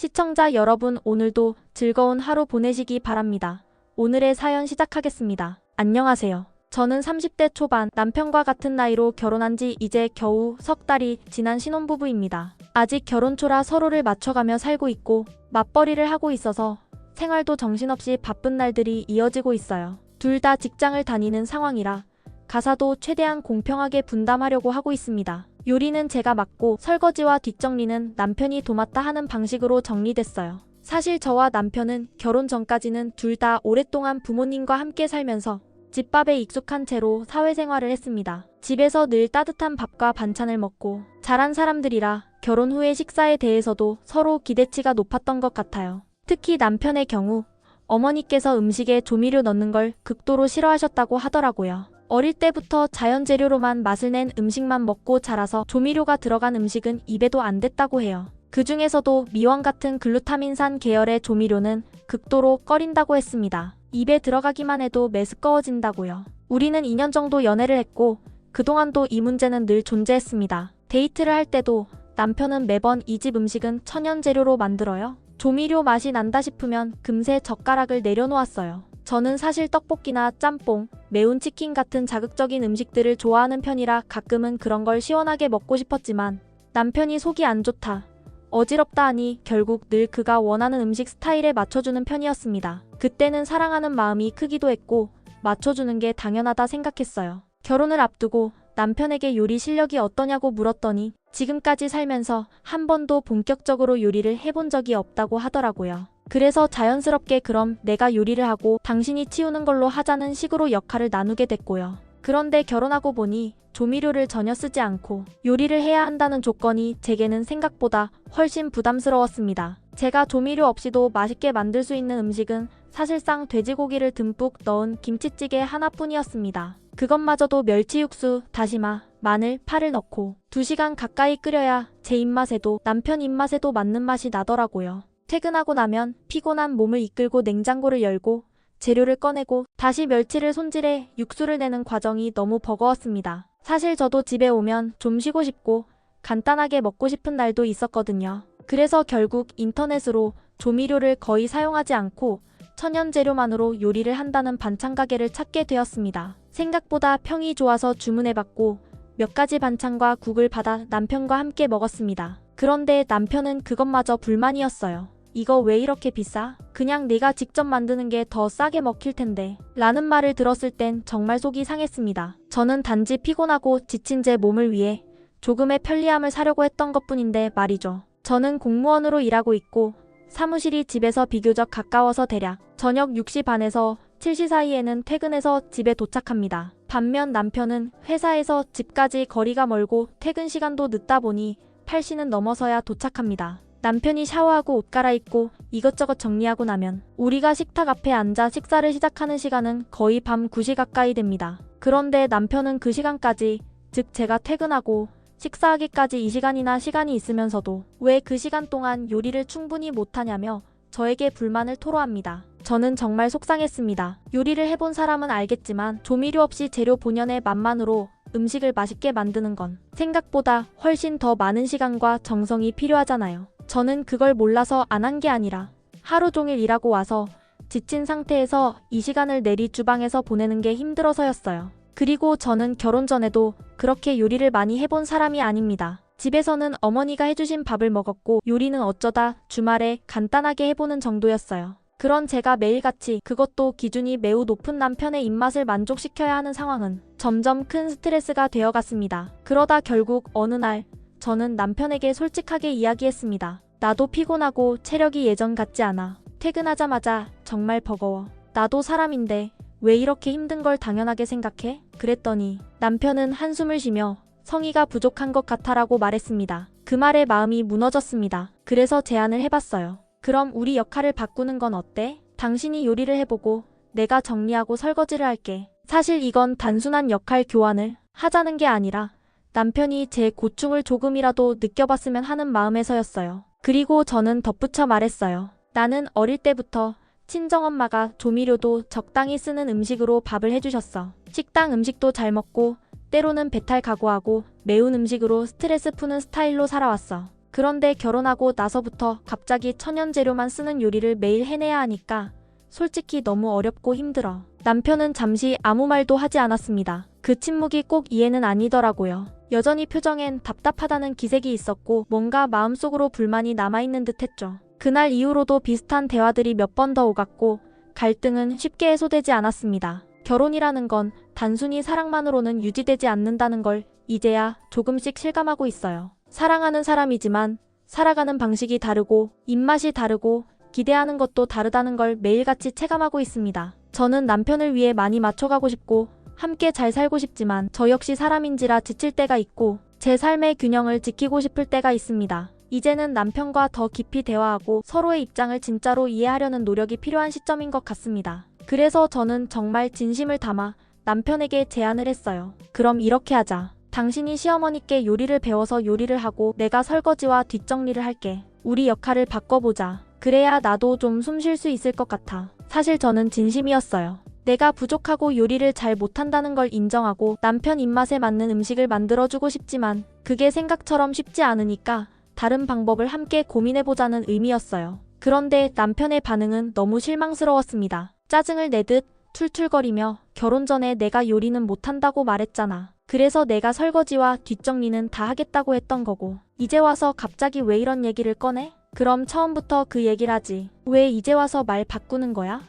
시청자 여러분 오늘도 즐거운 하루 보내시기 바랍니다. 오늘의 사연 시작하겠습니다. 안녕하세요. 저는 30대 초반 남편과 같은 나이로 결혼한 지 이제 겨우 석 달이 지난 신혼부부입니다. 아직 결혼 초라 서로를 맞춰가며 살고 있고 맞벌이를 하고 있어서 생활도 정신없이 바쁜 날들이 이어지고 있어요. 둘 다 직장을 다니는 상황이라 가사도 최대한 공평하게 분담하려고 하고 있습니다. 요리는 제가 맡고 설거지와 뒷정리는 남편이 도맡다 하는 방식으로 정리됐어요. 사실 저와 남편은 결혼 전까지는 둘 다 오랫동안 부모님과 함께 살면서 집밥에 익숙한 채로 사회생활을 했습니다. 집에서 늘 따뜻한 밥과 반찬을 먹고 자란 사람들이라 결혼 후의 식사에 대해서도 서로 기대치가 높았던 것 같아요. 특히 남편의 경우 어머니께서 음식에 조미료 넣는 걸 극도로 싫어하셨다고 하더라고요. 어릴 때부터 자연 재료로만 맛을 낸 음식만 먹고 자라서 조미료가 들어간 음식은 입에도 안 댔다고 해요. 그 중에서도 미원 같은 글루타민산 계열의 조미료는 극도로 꺼린다고 했습니다. 입에 들어가기만 해도 메스꺼워진다고요. 우리는 2년 정도 연애를 했고 그동안도 이 문제는 늘 존재했습니다. 데이트를 할 때도 남편은 매번 이 집 음식은 천연 재료로 만들어요. 조미료 맛이 난다 싶으면 금세 젓가락을 내려놓았어요. 저는 사실 떡볶이나 짬뽕, 매운 치킨 같은 자극적인 음식들을 좋아하는 편이라 가끔은 그런 걸 시원하게 먹고 싶었지만 남편이 속이 안 좋다. 어지럽다 하니 결국 늘 그가 원하는 음식 스타일에 맞춰주는 편이었습니다. 그때는 사랑하는 마음이 크기도 했고 맞춰주는 게 당연하다 생각했어요. 결혼을 앞두고 남편에게 요리 실력이 어떠냐고 물었더니 지금까지 살면서 한 번도 본격적으로 요리를 해본 적이 없다고 하더라고요. 그래서 자연스럽게 그럼 내가 요리를 하고 당신이 치우는 걸로 하자는 식으로 역할을 나누게 됐고요. 그런데 결혼하고 보니 조미료를 전혀 쓰지 않고 요리를 해야 한다는 조건이 제게는 생각보다 훨씬 부담스러웠습니다. 제가 조미료 없이도 맛있게 만들 수 있는 음식은 사실상 돼지고기를 듬뿍 넣은 김치찌개 하나뿐이었습니다. 그것마저도 멸치 육수, 다시마, 마늘, 파를 넣고 2시간 가까이 끓여야 제 입맛에도 남편 입맛에도 맞는 맛이 나더라고요. 퇴근하고 나면 피곤한 몸을 이끌고 냉장고를 열고 재료를 꺼내고 다시 멸치를 손질해 육수를 내는 과정이 너무 버거웠습니다. 사실 저도 집에 오면 좀 쉬고 싶고 간단하게 먹고 싶은 날도 있었거든요. 그래서 결국 인터넷으로 조미료를 거의 사용하지 않고 천연 재료만으로 요리를 한다는 반찬 가게를 찾게 되었습니다. 생각보다 평이 좋아서 주문해봤고 몇 가지 반찬과 국을 받아 남편과 함께 먹었습니다. 그런데 남편은 그것마저 불만이었어요. 이거 왜 이렇게 비싸? 그냥 내가 직접 만드는 게 더 싸게 먹힐 텐데. 라는 말을 들었을 땐 정말 속이 상했습니다. 저는 단지 피곤하고 지친 제 몸을 위해 조금의 편리함을 사려고 했던 것 뿐인데 말이죠. 저는 공무원으로 일하고 있고 사무실이 집에서 비교적 가까워서 대략 저녁 6시 반에서 7시 사이에는 퇴근해서 집에 도착합니다. 반면 남편은 회사에서 집까지 거리가 멀고 퇴근 시간도 늦다 보니 8시는 넘어서야 도착합니다. 남편이 샤워하고 옷 갈아입고 이것저것 정리하고 나면 우리가 식탁 앞에 앉아 식사를 시작하는 시간은 거의 밤 9시 가까이 됩니다. 그런데 남편은 그 시간까지, 즉 제가 퇴근하고 식사하기까지 이 시간이나 시간이 있으면서도 왜 그 시간 동안 요리를 충분히 못하냐며 저에게 불만을 토로합니다. 저는 정말 속상했습니다. 요리를 해본 사람은 알겠지만 조미료 없이 재료 본연의 맛만으로 음식을 맛있게 만드는 건 생각보다 훨씬 더 많은 시간과 정성이 필요하잖아요. 저는 그걸 몰라서 안 한 게 아니라 하루 종일 일하고 와서 지친 상태에서 이 시간을 내리 주방에서 보내는 게 힘들어서였어요. 그리고 저는 결혼 전에도 그렇게 요리를 많이 해본 사람이 아닙니다. 집에서는 어머니가 해주신 밥을 먹었고 요리는 어쩌다 주말에 간단하게 해보는 정도였어요. 그런 제가 매일같이 그것도 기준이 매우 높은 남편의 입맛을 만족시켜야 하는 상황은 점점 큰 스트레스가 되어갔습니다. 그러다 결국 어느 날 저는 남편에게 솔직하게 이야기했습니다. 나도 피곤하고 체력이 예전 같지 않아. 퇴근하자마자 정말 버거워. 나도 사람인데 왜 이렇게 힘든 걸 당연하게 생각해? 그랬더니 남편은 한숨을 쉬며 성의가 부족한 것 같아라고 말했습니다. 그 말에 마음이 무너졌습니다. 그래서 제안을 해봤어요. 그럼 우리 역할을 바꾸는 건 어때? 당신이 요리를 해보고 내가 정리하고 설거지를 할게. 사실 이건 단순한 역할 교환을 하자는 게 아니라 남편이 제 고충을 조금이라도 느껴봤으면 하는 마음에서였어요. 그리고 저는 덧붙여 말했어요. 나는 어릴 때부터 친정엄마가 조미료도 적당히 쓰는 음식으로 밥을 해주셨어. 식당 음식도 잘 먹고 때로는 배탈 각오하고 매운 음식으로 스트레스 푸는 스타일로 살아왔어. 그런데 결혼하고 나서부터 갑자기 천연 재료만 쓰는 요리를 매일 해내야 하니까 솔직히 너무 어렵고 힘들어. 남편은 잠시 아무 말도 하지 않았습니다. 그 침묵이 꼭 이해는 아니더라고요. 여전히 표정엔 답답하다는 기색이 있었고 뭔가 마음속으로 불만이 남아있는 듯 했죠. 그날 이후로도 비슷한 대화들이 몇 번 더 오갔고 갈등은 쉽게 해소되지 않았습니다. 결혼이라는 건 단순히 사랑만으로는 유지되지 않는다는 걸 이제야 조금씩 실감하고 있어요. 사랑하는 사람이지만 살아가는 방식이 다르고 입맛이 다르고 기대하는 것도 다르다는 걸 매일같이 체감하고 있습니다. 저는 남편을 위해 많이 맞춰가고 싶고 함께 잘 살고 싶지만 저 역시 사람인지라 지칠 때가 있고 제 삶의 균형을 지키고 싶을 때가 있습니다. 이제는 남편과 더 깊이 대화하고 서로의 입장을 진짜로 이해하려는 노력이 필요한 시점인 것 같습니다. 그래서 저는 정말 진심을 담아 남편에게 제안을 했어요. 그럼 이렇게 하자. 당신이 시어머니께 요리를 배워서 요리를 하고 내가 설거지와 뒷정리를 할게. 우리 역할을 바꿔보자. 그래야 나도 좀 숨 쉴 수 있을 것 같아. 사실 저는 진심이었어요. 내가 부족하고 요리를 잘 못한다는 걸 인정하고 남편 입맛에 맞는 음식을 만들어주고 싶지만 그게 생각처럼 쉽지 않으니까 다른 방법을 함께 고민해보자는 의미였어요. 그런데 남편의 반응은 너무 실망스러웠습니다. 짜증을 내듯 툴툴거리며 결혼 전에 내가 요리는 못한다고 말했잖아. 그래서 내가 설거지와 뒷정리는 다 하겠다고 했던 거고. 이제 와서 갑자기 왜 이런 얘기를 꺼내? 그럼 처음부터 그 얘기를 하지. 왜 이제 와서 말 바꾸는 거야?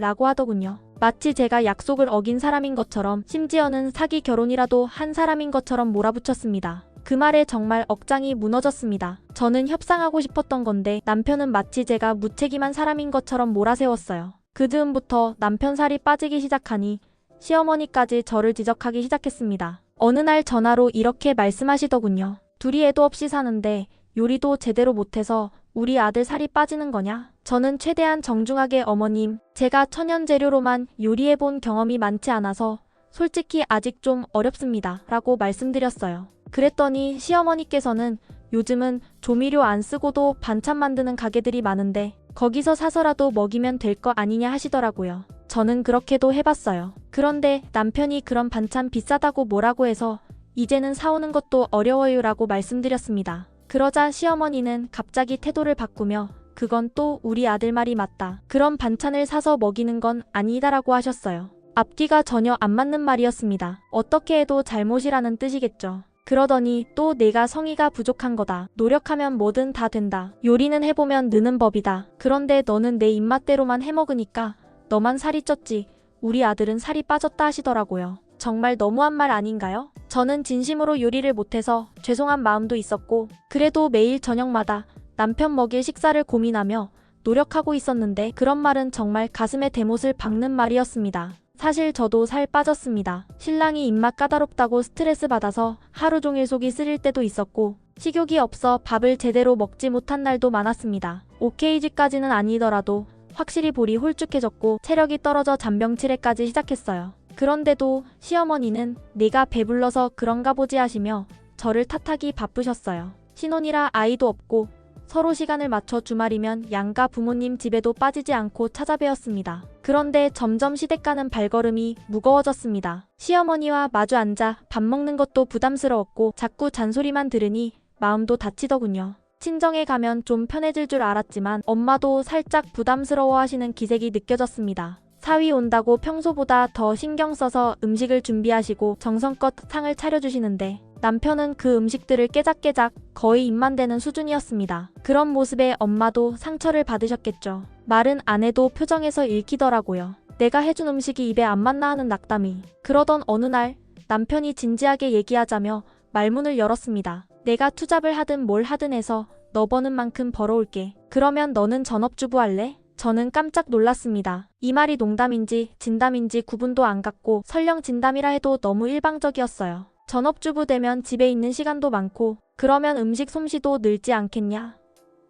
라고 하더군요. 마치 제가 약속을 어긴 사람인 것처럼 심지어는 사기 결혼이라도 한 사람인 것처럼 몰아붙였습니다. 그 말에 정말 억장이 무너졌습니다. 저는 협상하고 싶었던 건데 남편은 마치 제가 무책임한 사람인 것처럼 몰아세웠어요. 그 즈음부터 남편 살이 빠지기 시작하니 시어머니까지 저를 지적하기 시작했습니다. 어느 날 전화로 이렇게 말씀하시더군요. 둘이 애도 없이 사는데 요리도 제대로 못해서 우리 아들 살이 빠지는 거냐? 저는 최대한 정중하게 어머님, 제가 천연 재료로만 요리해본 경험이 많지 않아서 솔직히 아직 좀 어렵습니다. 라고 말씀드렸어요. 그랬더니 시어머니께서는 요즘은 조미료 안 쓰고도 반찬 만드는 가게들이 많은데 거기서 사서라도 먹이면 될 거 아니냐 하시더라고요. 저는 그렇게도 해봤어요. 그런데 남편이 그런 반찬 비싸다고 뭐라고 해서 이제는 사오는 것도 어려워요 라고 말씀드렸습니다. 그러자 시어머니는 갑자기 태도를 바꾸며 그건 또 우리 아들 말이 맞다. 그런 반찬을 사서 먹이는 건 아니다라고 하셨어요. 앞뒤가 전혀 안 맞는 말이었습니다. 어떻게 해도 잘못이라는 뜻이겠죠. 그러더니 또 내가 성의가 부족한 거다. 노력하면 뭐든 다 된다. 요리는 해보면 느는 법이다. 그런데 너는 내 입맛대로만 해먹으니까 너만 살이 쪘지. 우리 아들은 살이 빠졌다 하시더라고요. 정말 너무한 말 아닌가요? 저는 진심으로 요리를 못해서 죄송한 마음도 있었고, 그래도 매일 저녁마다 남편 먹일 식사를 고민하며 노력하고 있었는데 그런 말은 정말 가슴에 대못을 박는 말이었습니다. 사실 저도 살 빠졌습니다. 신랑이 입맛 까다롭다고 스트레스 받아서 하루 종일 속이 쓰릴 때도 있었고, 식욕이 없어 밥을 제대로 먹지 못한 날도 많았습니다. 오케이지까지는 아니더라도 확실히 볼이 홀쭉해졌고 체력이 떨어져 잔병치레까지 시작했어요. 그런데도 시어머니는 내가 배불러서 그런가 보지 하시며 저를 탓하기 바쁘셨어요. 신혼이라 아이도 없고 서로 시간을 맞춰 주말이면 양가 부모님 집에도 빠지지 않고 찾아뵈었습니다. 그런데 점점 시댁가는 발걸음이 무거워졌습니다. 시어머니와 마주 앉아 밥 먹는 것도 부담스러웠고 자꾸 잔소리만 들으니 마음도 다치더군요. 친정에 가면 좀 편해질 줄 알았지만 엄마도 살짝 부담스러워 하시는 기색이 느껴졌습니다. 사위 온다고 평소보다 더 신경 써서 음식을 준비하시고 정성껏 상을 차려주시는데 남편은 그 음식들을 깨작깨작 거의 입만 대는 수준이었습니다. 그런 모습에 엄마도 상처를 받으셨겠죠. 말은 안 해도 표정에서 읽히더라고요. 내가 해준 음식이 입에 안 맞나 하는 낙담이. 그러던 어느 날 남편이 진지하게 얘기하자며 말문을 열었습니다. 내가 투잡을 하든 뭘 하든 해서 너 버는 만큼 벌어올게. 그러면 너는 전업주부 할래? 저는 깜짝 놀랐습니다. 이 말이 농담인지 진담인지 구분도 안 갔고 설령 진담이라 해도 너무 일방적이었어요. 전업주부 되면 집에 있는 시간도 많고 그러면 음식 솜씨도 늘지 않겠냐?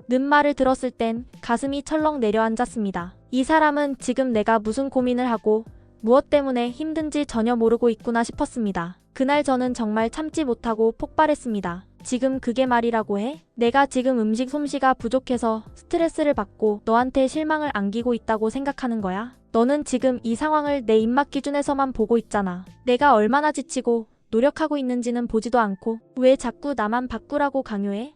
는 말을 들었을 땐 가슴이 철렁 내려앉았습니다. 이 사람은 지금 내가 무슨 고민을 하고 무엇 때문에 힘든지 전혀 모르고 있구나 싶었습니다. 그날 저는 정말 참지 못하고 폭발했습니다. 지금 그게 말이라고 해? 내가 지금 음식 솜씨가 부족해서 스트레스를 받고 너한테 실망을 안기고 있다고 생각하는 거야? 너는 지금 이 상황을 내 입맛 기준에서만 보고 있잖아. 내가 얼마나 지치고 노력하고 있는지는 보지도 않고 왜 자꾸 나만 바꾸라고 강요해?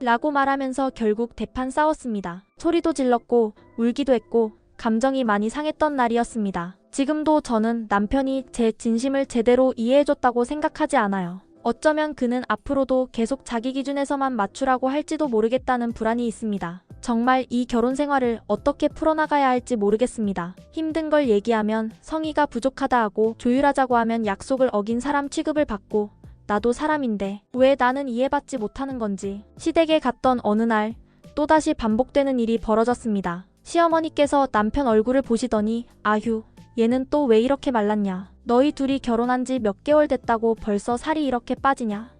라고 말하면서 결국 대판 싸웠습니다. 소리도 질렀고 울기도 했고 감정이 많이 상했던 날이었습니다. 지금도 저는 남편이 제 진심을 제대로 이해해줬다고 생각하지 않아요. 어쩌면 그는 앞으로도 계속 자기 기준에서만 맞추라고 할지도 모르겠다는 불안이 있습니다. 정말 이 결혼 생활을 어떻게 풀어나가야 할지 모르겠습니다. 힘든 걸 얘기하면 성의가 부족하다 하고 조율하자고 하면 약속을 어긴 사람 취급을 받고 나도 사람인데 왜 나는 이해받지 못하는 건지 시댁에 갔던 어느 날 또다시 반복되는 일이 벌어졌습니다. 시어머니께서 남편 얼굴을 보시더니 아휴 얘는 또 왜 이렇게 말랐냐 너희 둘이 결혼한 지 몇 개월 됐다고 벌써 살이 이렇게 빠지냐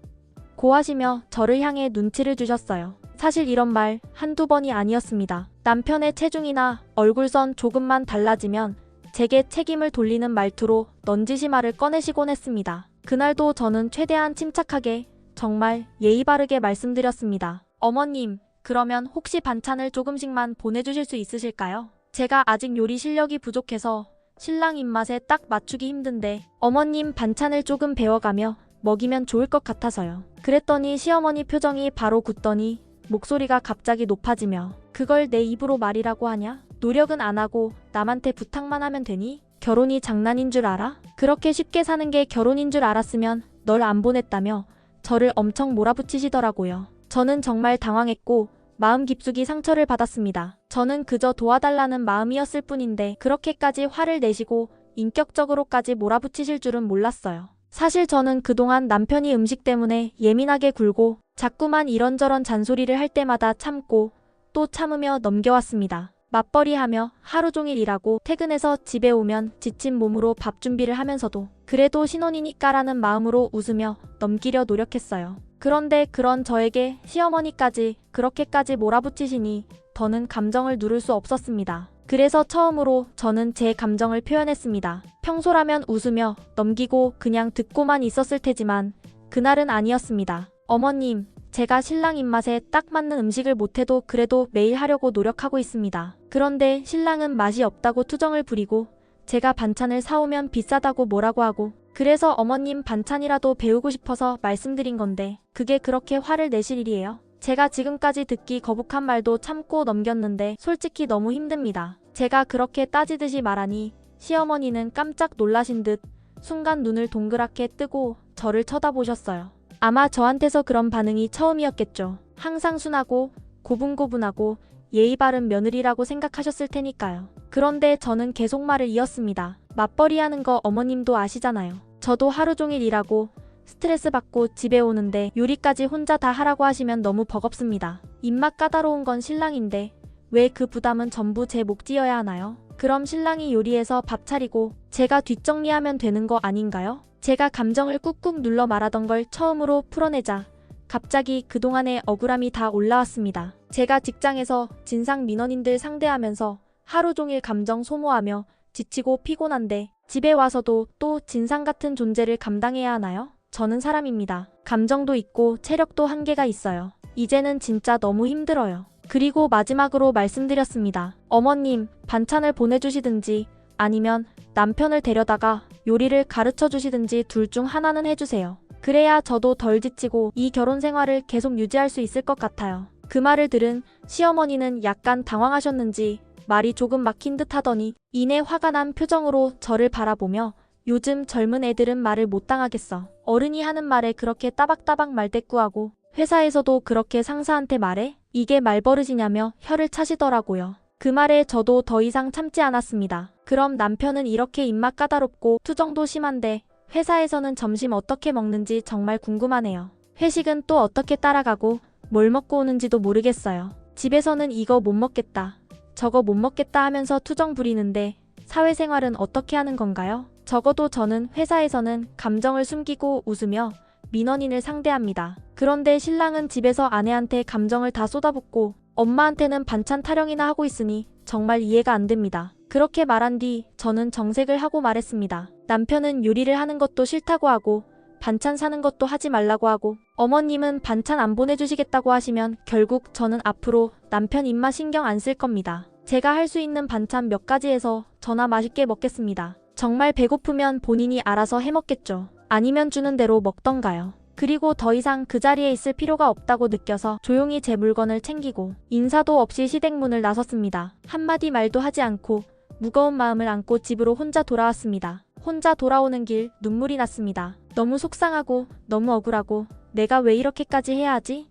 고하시며 저를 향해 눈치를 주셨어요. 사실 이런 말 한두 번이 아니었습니다. 남편의 체중이나 얼굴선 조금만 달라지면 제게 책임을 돌리는 말투로 넌지시 말을 꺼내시곤 했습니다. 그날도 저는 최대한 침착하게 정말 예의 바르게 말씀드렸습니다. 어머님, 그러면 혹시 반찬을 조금씩만 보내주실 수 있으실까요? 제가 아직 요리 실력이 부족해서 신랑 입맛에 딱 맞추기 힘든데 어머님 반찬을 조금 배워가며 먹이면 좋을 것 같아서요. 그랬더니 시어머니 표정이 바로 굳더니 목소리가 갑자기 높아지며 그걸 내 입으로 말이라고 하냐? 노력은 안 하고 남한테 부탁만 하면 되니? 결혼이 장난인 줄 알아? 그렇게 쉽게 사는 게 결혼인 줄 알았으면 널 안 보냈다며 저를 엄청 몰아붙이시더라고요. 저는 정말 당황했고 마음 깊숙이 상처를 받았습니다. 저는 그저 도와달라는 마음이었을 뿐인데 그렇게까지 화를 내시고 인격적으로까지 몰아붙이실 줄은 몰랐어요. 사실 저는 그동안 남편이 음식 때문에 예민하게 굴고 자꾸만 이런저런 잔소리를 할 때마다 참고 또 참으며 넘겨왔습니다. 맞벌이하며 하루 종일 일하고 퇴근해서 집에 오면 지친 몸으로 밥 준비를 하면서도 그래도 신혼이니까라는 마음으로 웃으며 넘기려 노력했어요. 그런데 그런 저에게 시어머니까지 그렇게까지 몰아붙이시니 더는 감정을 누를 수 없었습니다. 그래서 처음으로 저는 제 감정을 표현했습니다. 평소라면 웃으며 넘기고 그냥 듣고만 있었을 테지만 그날은 아니었습니다. 어머님, 제가 신랑 입맛에 딱 맞는 음식을 못해도 그래도 매일 하려고 노력하고 있습니다. 그런데 신랑은 맛이 없다고 투정을 부리고 제가 반찬을 사오면 비싸다고 뭐라고 하고 그래서 어머님 반찬이라도 배우고 싶어서 말씀드린 건데 그게 그렇게 화를 내실 일이에요? 제가 지금까지 듣기 거북한 말도 참고 넘겼는데 솔직히 너무 힘듭니다. 제가 그렇게 따지듯이 말하니 시어머니는 깜짝 놀라신 듯 순간 눈을 동그랗게 뜨고 저를 쳐다보셨어요. 아마 저한테서 그런 반응이 처음이었겠죠. 항상 순하고 고분고분하고 예의 바른 며느리라고 생각하셨을 테니까요. 그런데 저는 계속 말을 이었습니다. 맞벌이 하는 거 어머님도 아시잖아요. 저도 하루 종일 일하고 스트레스 받고 집에 오는데 요리까지 혼자 다 하라고 하시면 너무 버겁습니다. 입맛 까다로운 건 신랑인데 왜 그 부담은 전부 제목 찌어야 하나요? 그럼 신랑이 요리해서 밥 차리고 제가 뒷정리하면 되는 거 아닌가요? 제가 감정을 꾹꾹 눌러 말하던 걸 처음으로 풀어내자 갑자기 그동안의 억울함이 다 올라왔습니다. 제가 직장에서 진상 민원인들 상대하면서 하루 종일 감정 소모하며 지치고 피곤한데 집에 와서도 또 진상 같은 존재를 감당해야 하나요? 저는 사람입니다. 감정도 있고 체력도 한계가 있어요. 이제는 진짜 너무 힘들어요. 그리고 마지막으로 말씀드렸습니다. 어머님, 반찬을 보내주시든지 아니면 남편을 데려다가 요리를 가르쳐 주시든지 둘 중 하나는 해주세요. 그래야 저도 덜 지치고 이 결혼 생활을 계속 유지할 수 있을 것 같아요. 그 말을 들은 시어머니는 약간 당황하셨는지 말이 조금 막힌 듯 하더니 이내 화가 난 표정으로 저를 바라보며 요즘 젊은 애들은 말을 못 당하겠어. 어른이 하는 말에 그렇게 따박따박 말대꾸하고 회사에서도 그렇게 상사한테 말해? 이게 말버릇이냐며 혀를 차시더라고요. 그 말에 저도 더 이상 참지 않았습니다. 그럼 남편은 이렇게 입맛 까다롭고 투정도 심한데 회사에서는 점심 어떻게 먹는지 정말 궁금하네요. 회식은 또 어떻게 따라가고 뭘 먹고 오는지도 모르겠어요. 집에서는 이거 못 먹겠다. 저거 못 먹겠다 하면서 투정 부리는데 사회생활은 어떻게 하는 건가요? 적어도 저는 회사에서는 감정을 숨기고 웃으며 민원인을 상대합니다. 그런데 신랑은 집에서 아내한테 감정을 다 쏟아붓고 엄마한테는 반찬 타령이나 하고 있으니 정말 이해가 안 됩니다. 그렇게 말한 뒤 저는 정색을 하고 말했습니다. 남편은 요리를 하는 것도 싫다고 하고 반찬 사는 것도 하지 말라고 하고 어머님은 반찬 안 보내주시겠다고 하시면 결국 저는 앞으로 남편 입맛 신경 안 쓸 겁니다. 제가 할 수 있는 반찬 몇 가지 해서 저나 맛있게 먹겠습니다. 정말 배고프면 본인이 알아서 해 먹겠죠. 아니면 주는 대로 먹던가요. 그리고 더 이상 그 자리에 있을 필요가 없다고 느껴서 조용히 제 물건을 챙기고 인사도 없이 시댁문을 나섰습니다. 한마디 말도 하지 않고 무거운 마음을 안고 집으로 혼자 돌아왔습니다. 혼자 돌아오는 길 눈물이 났습니다. 너무 속상하고 너무 억울하고 내가 왜 이렇게까지 해야 하지?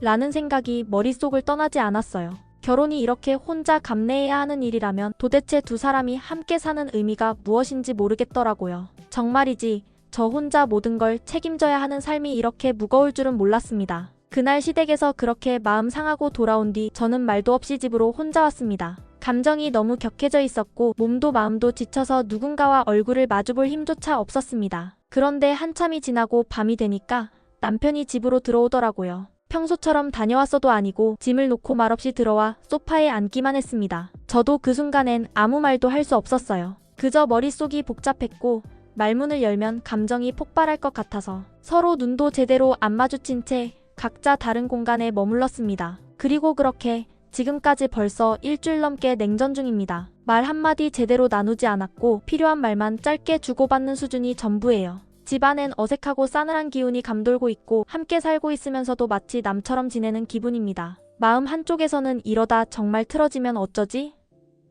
라는 생각이 머릿속을 떠나지 않았어요. 결혼이 이렇게 혼자 감내해야 하는 일이라면 도대체 두 사람이 함께 사는 의미가 무엇인지 모르겠더라고요. 정말이지 저 혼자 모든 걸 책임져야 하는 삶이 이렇게 무거울 줄은 몰랐습니다. 그날 시댁에서 그렇게 마음 상하고 돌아온 뒤 저는 말도 없이 집으로 혼자 왔습니다. 감정이 너무 격해져 있었고 몸도 마음도 지쳐서 누군가와 얼굴을 마주볼 힘조차 없었습니다. 그런데 한참이 지나고 밤이 되니까 남편이 집으로 들어오더라고요. 평소처럼 다녀왔어도 아니고 짐을 놓고 말없이 들어와 소파에 앉기만 했습니다. 저도 그 순간엔 아무 말도 할 수 없었어요. 그저 머릿속이 복잡했고 말문을 열면 감정이 폭발할 것 같아서 서로 눈도 제대로 안 마주친 채 각자 다른 공간에 머물렀습니다. 그리고 그렇게 지금까지 벌써 일주일 넘게 냉전 중입니다. 말 한마디 제대로 나누지 않았고 필요한 말만 짧게 주고받는 수준이 전부예요. 집안엔 어색하고 싸늘한 기운이 감돌고 있고 함께 살고 있으면서도 마치 남처럼 지내는 기분입니다. 마음 한쪽에서는 이러다 정말 틀어지면 어쩌지?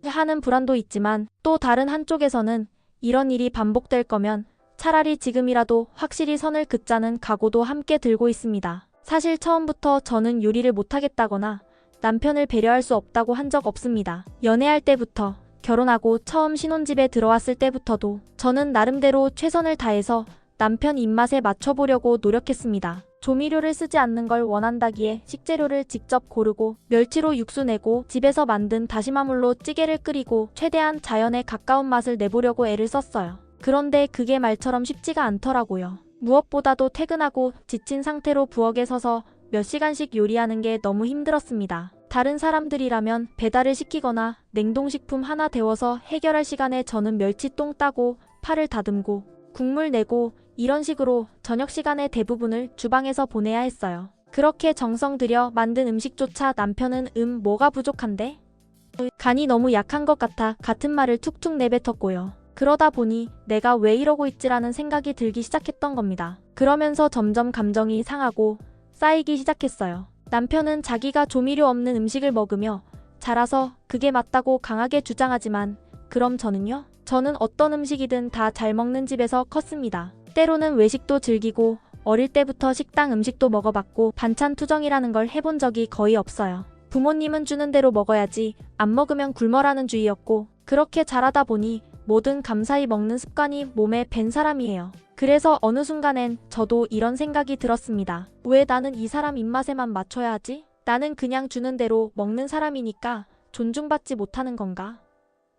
하는 불안도 있지만 또 다른 한쪽에서는 이런 일이 반복될 거면 차라리 지금이라도 확실히 선을 긋자는 각오도 함께 들고 있습니다. 사실 처음부터 저는 요리를 못하겠다거나 남편을 배려할 수 없다고 한 적 없습니다. 연애할 때부터 결혼하고 처음 신혼집에 들어왔을 때부터도 저는 나름대로 최선을 다해서 남편 입맛에 맞춰보려고 노력했습니다. 조미료를 쓰지 않는 걸 원한다기에 식재료를 직접 고르고 멸치로 육수 내고 집에서 만든 다시마물로 찌개를 끓이고 최대한 자연에 가까운 맛을 내보려고 애를 썼어요. 그런데 그게 말처럼 쉽지가 않더라고요. 무엇보다도 퇴근하고 지친 상태로 부엌에 서서 몇 시간씩 요리하는 게 너무 힘들었습니다. 다른 사람들이라면 배달을 시키거나 냉동식품 하나 데워서 해결할 시간에 저는 멸치똥 따고 파를 다듬고 국물 내고 이런 식으로 저녁 시간의 대부분을 주방에서 보내야 했어요. 그렇게 정성 들여 만든 음식조차 남편은 음 뭐가 부족한데? 간이 너무 약한 것 같아 같은 말을 툭툭 내뱉었고요. 그러다 보니 내가 왜 이러고 있지라는 생각이 들기 시작했던 겁니다. 그러면서 점점 감정이 상하고 쌓이기 시작했어요. 남편은 자기가 조미료 없는 음식을 먹으며 자라서 그게 맞다고 강하게 주장하지만 그럼 저는요? 저는 어떤 음식이든 다 잘 먹는 집에서 컸습니다. 때로는 외식도 즐기고 어릴 때부터 식당 음식도 먹어봤고 반찬 투정이라는 걸 해본 적이 거의 없어요. 부모님은 주는 대로 먹어야지 안 먹으면 굶어라는 주의였고 그렇게 자라다 보니 뭐든 감사히 먹는 습관이 몸에 밴 사람이에요. 그래서 어느 순간엔 저도 이런 생각이 들었습니다. 왜 나는 이 사람 입맛에만 맞춰야 하지? 나는 그냥 주는 대로 먹는 사람이니까 존중받지 못하는 건가?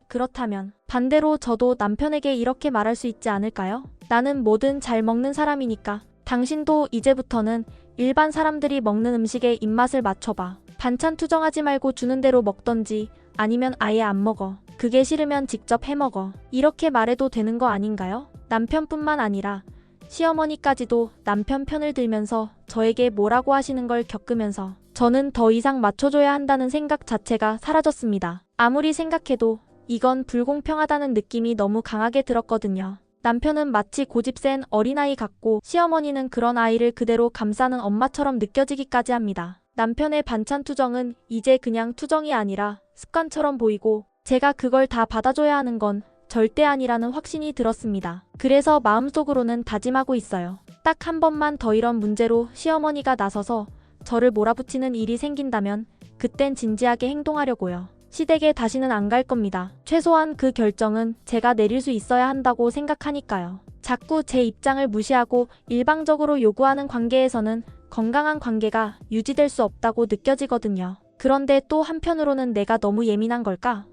그렇다면 반대로 저도 남편에게 이렇게 말할 수 있지 않을까요? 나는 뭐든 잘 먹는 사람이니까 당신도 이제부터는 일반 사람들이 먹는 음식에 입맛을 맞춰봐. 반찬 투정하지 말고 주는 대로 먹던지 아니면 아예 안 먹어. 그게 싫으면 직접 해 먹어. 이렇게 말해도 되는 거 아닌가요? 남편뿐만 아니라 시어머니까지도 남편 편을 들면서 저에게 뭐라고 하시는 걸 겪으면서 저는 더 이상 맞춰줘야 한다는 생각 자체가 사라졌습니다. 아무리 생각해도 이건 불공평하다는 느낌이 너무 강하게 들었거든요. 남편은 마치 고집센 어린아이 같고 시어머니는 그런 아이를 그대로 감싸는 엄마처럼 느껴지기까지 합니다. 남편의 반찬 투정은 이제 그냥 투정이 아니라 습관처럼 보이고 제가 그걸 다 받아줘야 하는 건 절대 아니라는 확신이 들었습니다. 그래서 마음속으로는 다짐하고 있어요. 딱 한 번만 더 이런 문제로 시어머니가 나서서 저를 몰아붙이는 일이 생긴다면 그땐 진지하게 행동하려고요. 시댁에 다시는 안 갈 겁니다. 최소한 그 결정은 제가 내릴 수 있어야 한다고 생각하니까요. 자꾸 제 입장을 무시하고 일방적으로 요구하는 관계에서는 건강한 관계가 유지될 수 없다고 느껴지거든요. 그런데 또 한편으로는 내가 너무 예민한 걸까?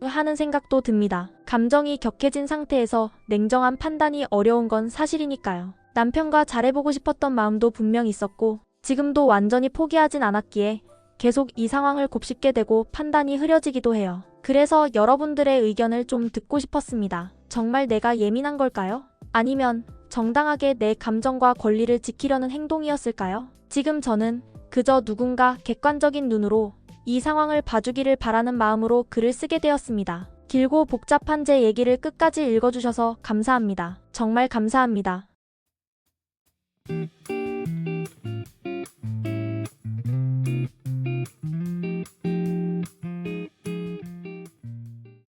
하는 생각도 듭니다. 감정이 격해진 상태에서 냉정한 판단이 어려운 건 사실이니까요. 남편과 잘해보고 싶었던 마음도 분명 있었고 지금도 완전히 포기하진 않았기에 계속 이 상황을 곱씹게 되고 판단이 흐려지기도 해요. 그래서 여러분들의 의견을 좀 듣고 싶었습니다. 정말 내가 예민한 걸까요? 아니면 정당하게 내 감정과 권리를 지키려는 행동이었을까요? 지금 저는 그저 누군가 객관적인 눈으로 이 상황을 봐주기를 바라는 마음으로 글을 쓰게 되었습니다. 길고 복잡한 제 얘기를 끝까지 읽어주셔서 감사합니다. 정말 감사합니다.